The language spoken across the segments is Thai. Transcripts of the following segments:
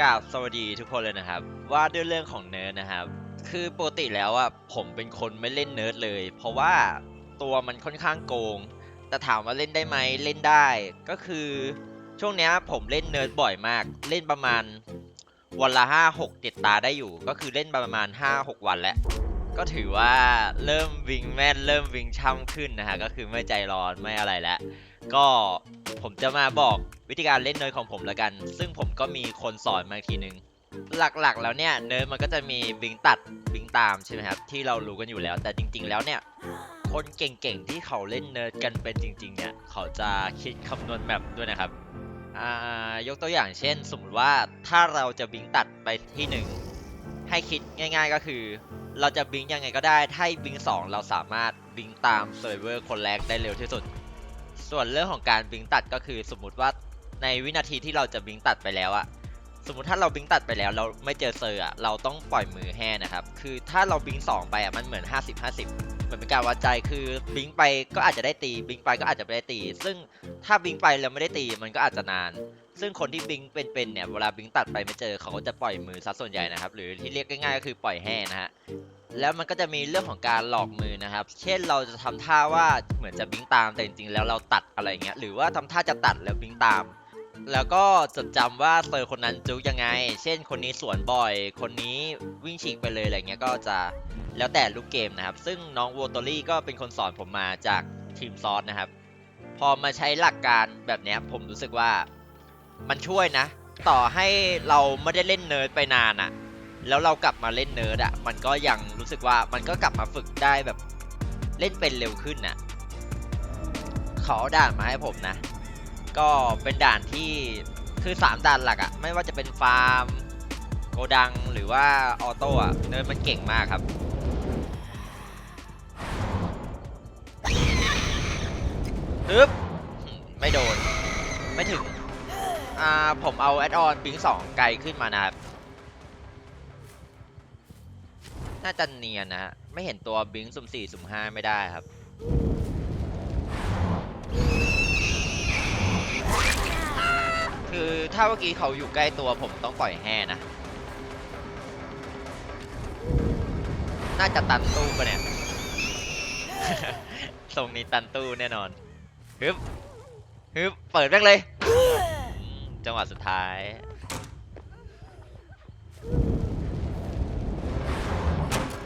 กราบสวัสดีทุกคนเลยนะครับ ว่าด้วยเรื่องของเนิร์ดนะครับ คือปกติแล้วอะผมเป็นคนไม่เล่นเนิร์ดเลย เพราะว่าตัวมันค่อนข้างโกง แต่ถามว่าเล่นได้ไหมเล่นได้ ก็คือช่วงเนี้ยผมเล่นเนิร์ดบ่อยมาก เล่นประมาณวันละห้าหกเจ็ดตาได้อยู่ ก็คือเล่นประมาณห้าหกวันแล้ว ก็ถือว่าเริ่มวิ่งแม่นเริ่มวิ่งช่ำขึ้นนะฮะก็คือไม่ใจร้อนไม่อะไรแล้วก็ผมจะมาบอกวิธีการเล่นเนิร์ดของผมแล้วกัน ซึ่งผมก็มีคนสอนมาอีกทีนึง หลักๆแล้วเนี่ยเนิร์ดมันก็จะมีบิงตัดบิงตามใช่ไหมครับที่เรารู้กันอยู่แล้ว แต่จริง ๆ แล้วเนี่ยคนเก่งๆที่เขาเล่นเนิร์ดกันเป็นจริง ๆ เนี่ยเขาจะคิดคำนวณแมปด้วยนะครับยกตัวอย่างเช่น สมมติว่าถ้าเราจะบิงตัดไปที่หนึ่งให้คิดง่าย ๆ ก็คือ เราจะบิงยังไงก็ได้ ถ้าบิงสองเราสามารถบิงตามเซิร์ฟเวอร์คนแรกได้เร็วที่สุด ส่วนเรื่องของการบิงตัดก็คือสมมุติว่าในวินาทีที่เราจะบิงตัดไปแล้วอะสมมติถ้าเราบิงตัดไปแล้วเราไม่เจอเซอร์อะเราต้องปล่อยมือแห่นะครับ คือถ้าเราบิงสองไปอะมันเหมือน 50 50 เหมือนเป็นการวัดใจคือบิงไปก็อาจจะได้ตีบิงไปก็อาจจะไม่ได้ตี ซึ่งถ้าบิงไปแล้วไม่ได้ตีมันก็อาจจะนาน ซึ่งคนที่บิงเป็นๆเนี่ยเวลาบิงตัดไปไม่เจอเขาก็จะปล่อยมือซะส่วนใหญ่นะครับ หรือที่เรียกง่ายๆก็คือปล่อยแห่นะฮะแล้วมันก็จะมีเรื่องของการหลอกมือนะครับ เช่นเราจะทำท่าว่าเหมือนจะบิงตามแต่จริงๆแล้วเราตัดอะไรเงี้ยหรือว่าทำท่าจะตัดแล้วบิงตาม แล้วก็จดจำว่าเซอร์คนนั้นจุกยังไง เช่นคนนี้สวนบ่อย คนนี้วิ่งฉีกไปเลยอะไรเงี้ยก็จะแล้วแต่ลูกเกมนะครับ ซึ่งน้องวอตอรี่ก็เป็นคนสอนผมมาจากทีมซอสนะครับ พอมาใช้หลักการแบบนี้ผมรู้สึกว่า มันช่วยนะ ต่อให้เราไม่ได้เล่นเนิร์ดไปนานอะแล้วเรากลับมาเล่นเนิร์ดอะมันก็ยังรู้สึกว่ามันก็กลับมาฝึกได้แบบเล่นเป็นเร็วขึ้นน่ะเขาเอด่านมาให้ผมนะ ก็เป็นด่านที่คือ 3ด่านหลักอะไม่ว่าจะเป็นฟาร์มโกดังหรือว่าออโต้อะเนิร์ดมันเก่งมากครับฮึบไม่โดน ไม่ถึง อ่าผมเอาแอดออนปิงสองไกลขึ้นมานะครับ น่าจะเนียนนะฮะไม่เห็นตัวบิงสุ่มสี่สุ่มห้าไม่ได้ครับ คือถ้าเมื่อกี้เขาอยู่ใกล้ตัวผมต้องปล่อยแห่นะ น่าจะตันตู้ปะเนี่ย ทรงนี้ตันตู้แน่นอนฮึบฮึบเปิดแม่งเลย จังหวะสุดท้าย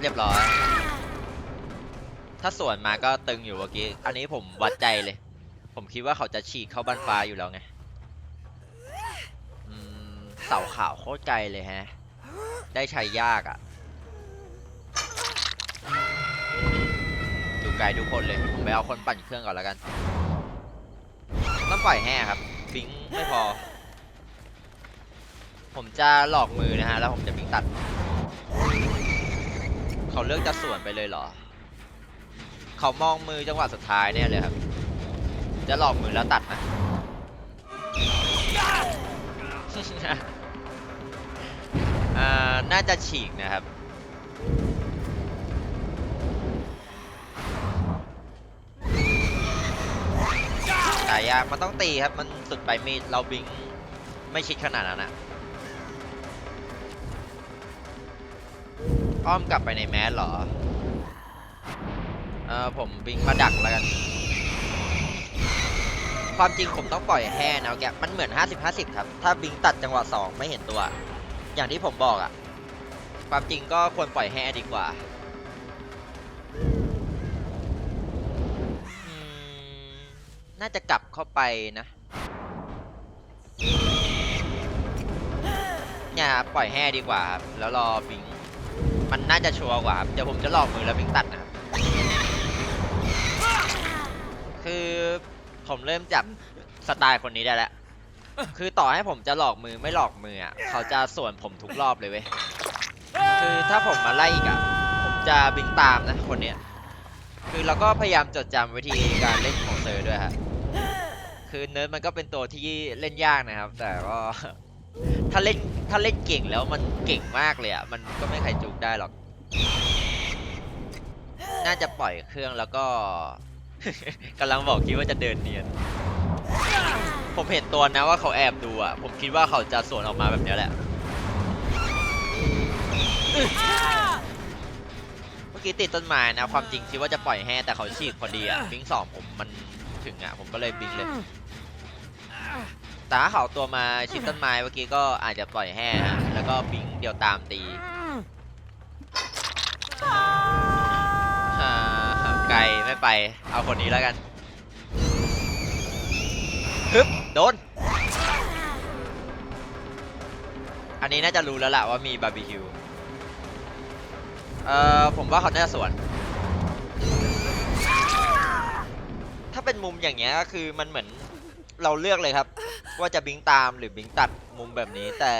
เรียบร้อย ถ้าสวนมาก็ตึงอยู่เมื่อกี้ อันนี้ผมวัดใจเลย ผมคิดว่าเขาจะฉีกเข้าบ้านฟ้าอยู่แล้วไงเสาขาวโคตรไกลเลยฮะ ได้ใช้ยากอะ่ะอยู่ไกลทุกคนเลย ผมไปเอาคนปั่นเครื่องก่อนแล้วกัน ต้องปล่อยแห่ครับบิงไม่พอ ผมจะหลอกมือนะฮะ แล้วผมจะบิงตัด เขาเลือกจะสวนไปเลยเหรอ เขามองมือจังหวะสุดท้ายเนี่ยเลยครับ จะหลอกมือแล้วตัดนะอ่าน่าจะฉีกนะครับ ตายยากมันต้องตีครับ มันสุดไปมีดเราบิงไม่ชิดขนาดนั้นนะ อ้อมกลับไปในแมสเหรอ เออผมบิงมาดักแล้วกัน ความจริงผมต้องปล่อยแห่นวแกะมันเหมือน 50-50 ครับ ถ้าบิงตัดจังหวะ 2 ไม่เห็นตัว อย่างที่ผมบอกอะความจริงก็ควรปล่อยแห่ดีกว่าน่าจะกลับเข้าไปนะเนี่ยครับปล่อยแห่ดีกว่าครับแล้วรอบิง มันน่าจะชัวร์กว่าครับเดี๋ยวผมจะหลอกมือแล้วบิงตัดนะครับคือผมเริ่มจับสไตล์คนนี้ได้แล้วคือต่อให้ผมจะหลอกมือไม่หลอกมืออะเขาจะสวนผมทุกรอบเลยเว้ยคือถ้าผมมาไล่อีกอะผมจะบิงตามนะคนเนี้ยคือเราก็พยายามจดจำวิธีการเล่นของเซอร์ด้วยฮะคือเนิร์ดมันก็เป็นตัวที่เล่นยากนะครับ แต่ก็ ถ้าเล่นถ้าเล่นเก่งแล้วมันเก่งมากเลยอะ มันก็ไม่ใครจุกได้หรอก น่าจะปล่อยเครื่องแล้วก็ กำลังบอกคิดว่าจะเดินเนียน ผมเห็นตัวนะว่าเขาแอบดูอะ ผมคิดว่าเขาจะสวนออกมาแบบนี้แหละ เมื่อกี้ติดต้นไม้นะ ความจริงคิดว่าจะปล่อยแห้แต่เขาฉีกพอดีอะบิงสองผมมันถึงอะ ผมก็เลยบิงเลย แต่ถ้าเขาเอาตัวมาชิดต้นไม้เมื่อกี้ก็อาจจะปล่อยแห้ฮะแล้วก็บิงเดียวตามตีฮ่าไกลไม่ไป เอาคนนี้แล้วกันฮึบโดน อันนี้น่าจะรู้แล้วแหละว่ามีบาร์บีคิว เอ่อ ผมว่าเขาน่าจะสวน ถ้าเป็นมุมอย่างเงี้ยก็คือมันเหมือน เราเลือกเลยครับ ว่าจะบิงตามหรือบิงตัดมุมแบบนี้ แต่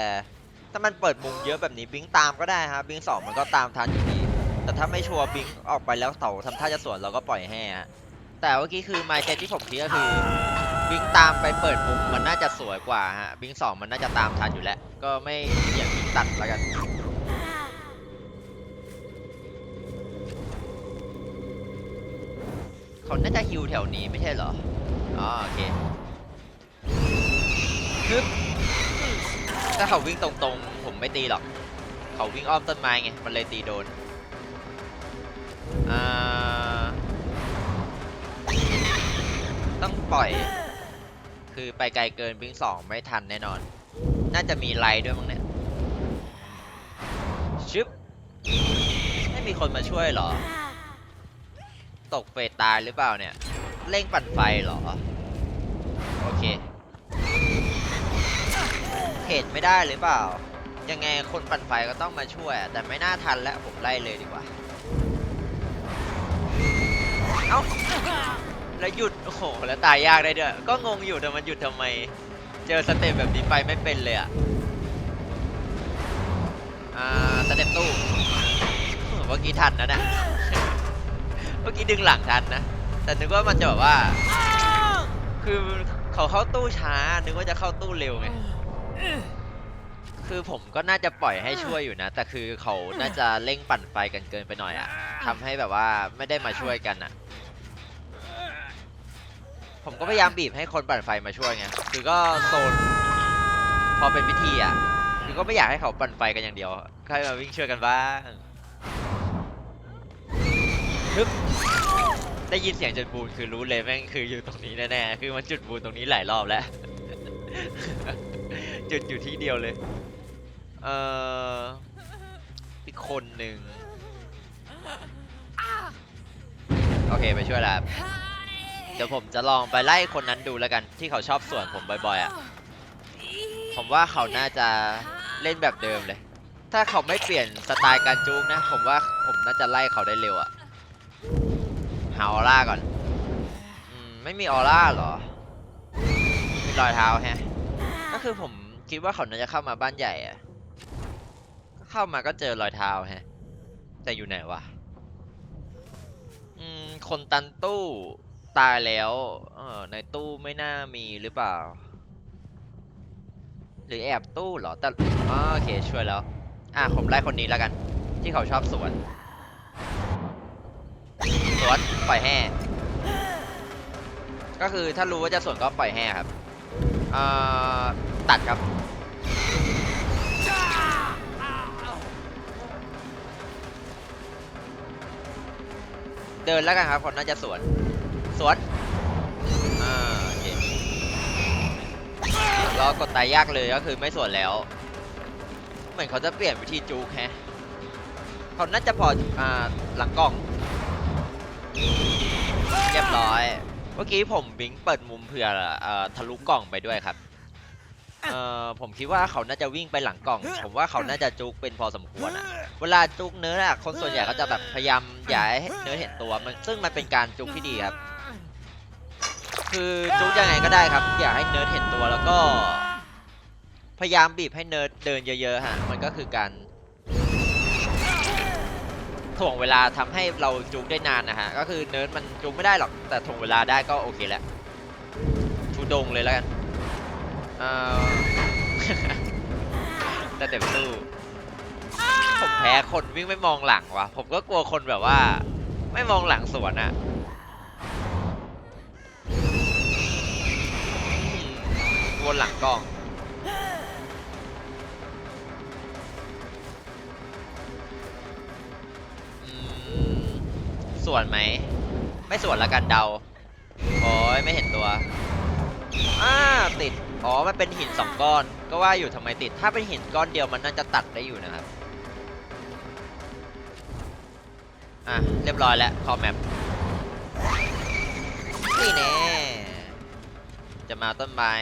ถ้ามันเปิดมุมเยอะแบบนี้บิงตามก็ได้ครับบิงสองมันก็ตามทันอยู่ดีแต่ถ้าไม่ชัวร์บิงออกไปแล้วเต่าทำท่าจะสวนเราก็ปล่อยแห่ฮะแต่เมื่อกี้คือไมเซ็ตที่ผมคิดก็คือบิงตามไปเปิดมุมมันน่าจะสวยกว่าฮะบิงสองมันน่าจะตามทันอยู่แล้ว ก็ไม่เสี่ยงบิงตัดแล้วกันเขาน่าจะฮิวแถวนี้ไม่ใช่เหรออ๋อโอเค ฮึบถ้าเขาวิ่งตรงๆ ผมไม่ตีหรอก เขาวิ่งอ้อมต้นไม้ไง มันเลยตีโดน อ่า ต้องปล่อย คือไปไกลเกินวิ่งสองไม่ทันแน่นอน น่าจะมีไลด้วยมั้งเนี่ย ชึบ ไม่มีคนมาช่วยหรอ ตกเฟสตายหรือเปล่าเนี่ย เร่งปั่นไฟหรอ โอเค เห็นไม่ได้หรือเปล่า ยังไงคนปั่นไฟก็ต้องมาช่วย แต่ไม่น่าทันแล้วผมไล่เลยดีกว่า เอ้า แล้วหยุด โอ้โห แล้วตายยากได้ด้วย ก็งงอยู่แต่มันหยุดทำไม เจอสเต็ปแบบนี้ไปไม่เป็นเลยอะอ่าสเต็ปตู้ เมื่อกี้ทันนะเนี่ยเมื่อกี้ดึงหลังทันนะ แต่นึกว่ามันจะแบบว่า คือเขาเข้าตู้ช้า นึกว่าจะเข้าตู้เร็วไง คือผมก็น่าจะปล่อยให้ช่วยอยู่นะ แต่คือเขาน่าจะเร่งปั่นไฟกันเกินไปหน่อยอะทำให้แบบว่าไม่ได้มาช่วยกันอะผมก็พยายามบีบให้คนปั่นไฟมาช่วยไงคือก็โซน พอเป็นพิธีอะคือก็ไม่อยากให้เขาปั่นไฟกันอย่างเดียวใครมาวิ่งช่วยกันบ้างฮึบได้ยินเสียงจุดบูนคือรู้เลยแม่งคืออยู่ตรงนี้แน่ๆคือมันจุดบูนตรงนี้หลายรอบแล้ว จุดอยู่ที่เดียวเลย เอ่ออีกคนหนึ่งโอเคไปช่วยแล้วเดี๋ยวผมจะลองไปไล่คนนั้นดูแล้วกัน ที่เขาชอบสวนผมบ่อยๆอะ ผมว่าเขาน่าจะเล่นแบบเดิมเลย ถ้าเขาไม่เปลี่ยนสไตล์การจูงนะ ผมว่าผมน่าจะไล่เขาได้เร็วอะหาออร่าก่อนอืมไม่มีออร่าเหรอมีรอยเท้าแฮะ ก็คือผม คิดว่าเขาน่าจะเข้ามาบ้านใหญ่อะเข้ามาก็เจอรอยเท้าแฮะ แต่อยู่ไหนวะ อืม คนตันตู้ตายแล้วเออในตู้ไม่น่ามีหรือเปล่า หรือแอบตู้เหรอแต่อ๋อโอเคช่วยแล้ว อะผมไล่คนนี้แล้วกัน ที่เขาชอบสวน สวนปล่อยแห่ก็คือถ้ารู้ว่าจะสวนก็ปล่อยแห่ครับอ่อ ตัดครับ เดินแล้วกันครับคนน่าจะสวน สวนอ่าโอเครอกดตายยากเลยก็คือไม่สวนแล้ว เหมือนเขาจะเปลี่ยนวิธีจูกแฮะเขาน่าจะพออ่าหลังกล่องเรียบร้อย เมื่อกี้ผมบิงเปิดมุมเผื่ออทะลุกล่องไปด้วยครับ เอ่อผมคิดว่าเขาน่าจะวิ่งไปหลังกล่อง ผมว่าเขาน่าจะจุกเป็นพอสมควรอะเวลาจุกเนื้ออะคนส่วนใหญ่ก็จะแบบพยายามอย่าให้เนื้อเห็นตัวมันซึ่งมันเป็นการจุกที่ดีครับ คือจุกยังไงก็ได้ครับ อย่าให้เนิร์ดเห็นตัวแล้วก็ พยายามบีบให้เนิร์ดเดินเยอะๆฮะมันก็คือการถ่วงเวลาทำให้เราจุกได้นานนะฮะก็คือเนิร์ดมันจุกไม่ได้หรอกแต่ถ่วงเวลาได้ก็โอเคแล้วชูดงเลยแล้วกัน เอ่อ แต่เต็มตู้ผมแพ้คนวิ่งไม่มองหลังวะผมก็กลัวคนแบบว่า ไม่มองหลังสวนอะวนหลังกล้องสวนไหม ไม่สวนละกันเดา โอ้ยไม่เห็นตัวอ่าติด อ๋อ มันเป็นหินสองก้อน ก็ว่าอยู่ทำไมติด ถ้าเป็นหินก้อนเดียวมันน่าจะตัดได้อยู่นะครับ อะ เรียบร้อยแล้วคอแมปนี่แน่ จะมาต้นไม้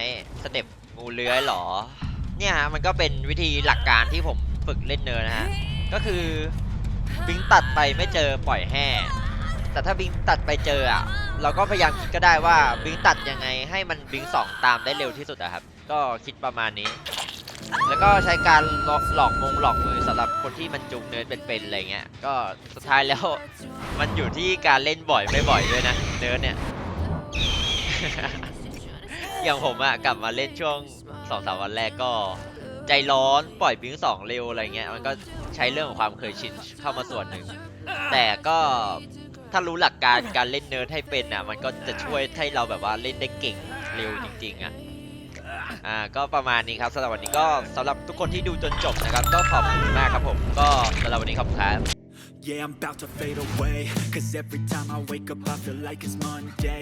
สเต็ปงูเลื้อยหรอ เนี่ยฮะมันก็เป็นวิธีหลักการที่ผมฝึกเล่นเนิร์นะฮะ ก็คือบิงตัดไปไม่เจอปล่อยแห่ แต่ถ้าบิงตัดไปเจออะเราก็พยายามคิดก็ได้ว่าบิงตัดยังไงให้มันบิงสองตามได้เร็วที่สุดอะครับ ก็คิดประมาณนี้ แล้วก็ใช้การหลอกหลอกมงหลอกมือสำหรับคนที่มันจุงเนิร์ดเป็นๆอะไรเงี้ย ก็สุดท้ายแล้วมันอยู่ที่การเล่นบ่อยไม่บ่อยด้วยนะเนิร์ดเนี่ย อย่างผมอะกลับมาเล่นช่วงสองสามวันแรกก็ใจร้อนปล่อยบิงสองเร็วอะไรเงี้ยมันก็ใช้เรื่องของความเคยชินเข้ามาส่วนหนึ่งแต่ก็ ถ้ารู้หลักการการเล่นเนิร์ดให้เป็นอะ มันก็จะช่วยให้เราแบบว่าเล่นได้เก่งเร็วจริงๆอะอ่าก็ประมาณนี้ครับสำหรับวันนี้ก็สำหรับทุกคนที่ดูจนจบนะครับ ก็ขอบคุณมากครับผม ก็สำหรับวันนี้ขอบคุณครับ Yeah, I'm about to fade away Cause every time I wake up I feel like it's Monday